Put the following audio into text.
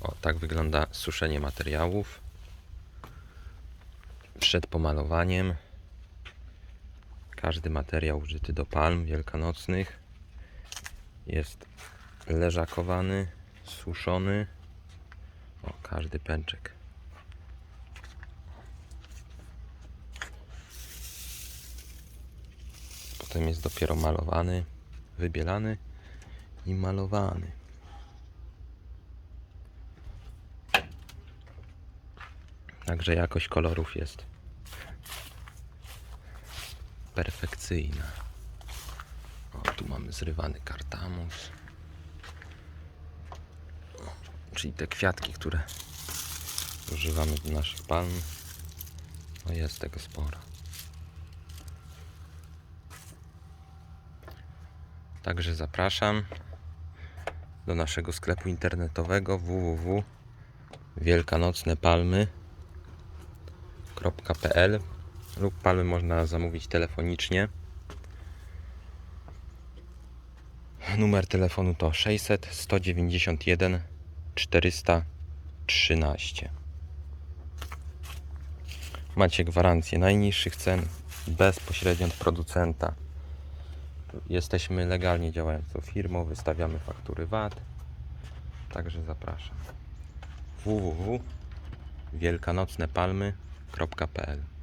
O, tak wygląda suszenie materiałów przed pomalowaniem. Każdy materiał użyty do palm wielkanocnych jest leżakowany, suszony. O, każdy pęczek. Potem jest dopiero malowany, wybielany i malowany. Także jakość kolorów jest perfekcyjna. O, tu mamy zrywany kartamus. Czyli te kwiatki, które używamy do naszych palm. No jest tego sporo. Także zapraszam do naszego sklepu internetowego www.wielkanocnepalmy.pl lub palmy można zamówić telefonicznie. Numer telefonu to 600 191 413. Macie gwarancję najniższych cen bezpośrednio od producenta. Jesteśmy legalnie działającą firmą, wystawiamy faktury VAT. Także zapraszam. www.wielkanocnepalmy.pl www.radiomaria.pl